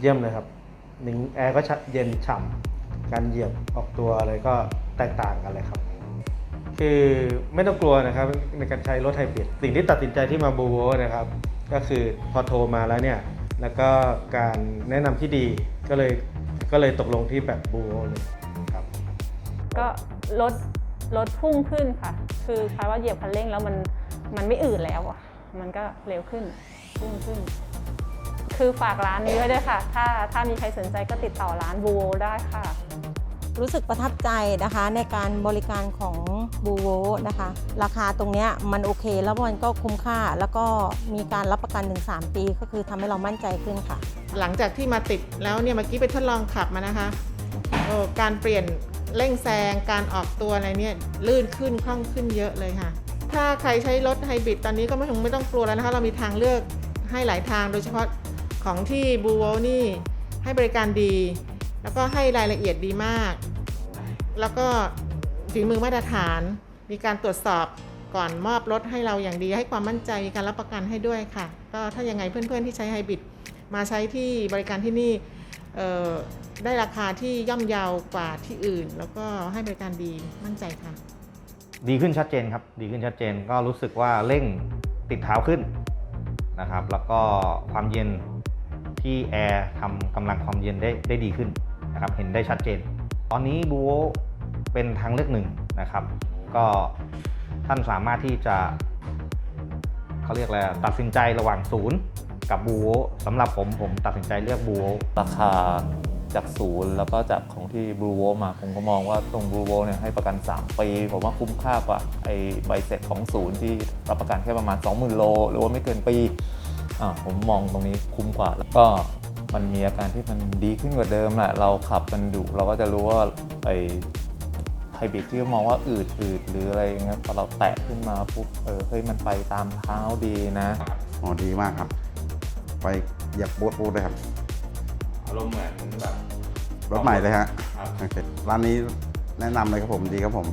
เยี่ยมเลยครับหนึ่งแอร์ก็เย็นฉ่ำการเหยียบออกตัวอะไรก็แตกต่างกันเลยครับ คือไม่ต้องกลัวนะครับในการใช้รถไฮบริดสิ่งที่ตัดสินใจที่มาบูโวนะครับ ก็คือพอโทรมาแล้วเนี่ยแล้วก็การแนะนำที่ดีก็เลยก็เลยตกลงที่แบบบูโวเลยครับ ก็ลดลดพุ่งขึ้นค่ะ คือคล้ายว่าเหยียบคันเร่งแล้วมันมันไม่อืดแล้วอะมันก็เร็วขึ้นพุ่งขึ้น คือฝากร้านนี้ไว้ด้วยค่ะ ถ้าถ้ามีใครสนใจก็ติดต่อร้านบูโวได้ค่ะ รู้สึกประทับใจนะคะในการบริการของบูโวนะคะ ราคาตรงเนี้ยมันโอเคแล้วมันก็คุ้มค่า แล้วก็มีการรับประกันถึง3ปี ก็คือทำให้เรามั่นใจขึ้นค่ะ หลังจากที่มาติดแล้วเนี่ยเมื่อกี้ไปทดลองขับมานะคะโอ้การเปลี่ยนเร่งแซงการออกตัวอะไรเนี่ยลื่นขึ้นคล่องขึ้นเยอะเลยค่ะ ถ้าใครใช้รถไฮบริดตอนนี้ก็ไม่ต้องไม่ต้องกลัวแล้วนะคะ เรามีทางเลือกให้หลายทางโดยเฉพาะ ของที่บูโวนี่ให้บริการดี แล้วก็ให้รายละเอียดดีมาก แล้วก็ฝีมือมาตรฐาน มีการตรวจสอบก่อนมอบรถให้เราอย่างดีให้ความมั่นใจมีการรับประกันให้ด้วยค่ะ ก็ถ้ายังไงเพื่อนๆที่ใช้ไฮบริดมาใช้ที่บริการที่นี่ได้ราคาที่ย่อมเยาวกว่าที่อื่น แล้วก็ให้บริการดีมั่นใจค่ะ ดีขึ้นชัดเจนครับ ดีขึ้นชัดเจนก็รู้สึกว่าเร่งติดเท้าขึ้นนะครับ แล้วก็ความเย็น ที่แอร์ทำกำลังความเย็นได้ได้ดีขึ้นนะครับเห็นได้ชัดเจน ตอนนี้บูโวเป็นทางเลือกหนึ่งนะครับ ก็ท่านสามารถที่จะเขาเรียกอะไรตัดสินใจระหว่างศูนย์กับบูโวสำหรับผมผมตัดสินใจเลือกบูโวราคาจากศูนย์แล้วก็จากของที่บลูโวมาผมก็มองว่าตรงบลูโวเนี่ยให้ประกัน 3 ปี ผมว่าคุ้มค่ากว่าไอใบเสร็จของศูนย์ที่รับประกันแค่ประมาณ 20,000 โล หรือว่าไม่เกินปี อ่าผมมองตรงนี้คุ้มกว่า แล้วก็มันมีอาการที่มันดีขึ้นกว่าเดิมแหละเราขับกันดุเราก็จะรู้ว่าไอ้ไฮบริดที่มองว่าอืดอืดหรืออะไรอย่างเงี้ยพอเราแตะขึ้นมาปุ๊บเออเฮ้ยมันไปตามเท้าดีนะอ๋อดีมากครับ ไปเหยียบบูทบูทเลยครับอารมณ์เหมือนแบบรถใหม่เลยฮะครับ โอเคร้านนี้แนะนำเลยครับผมดีครับผม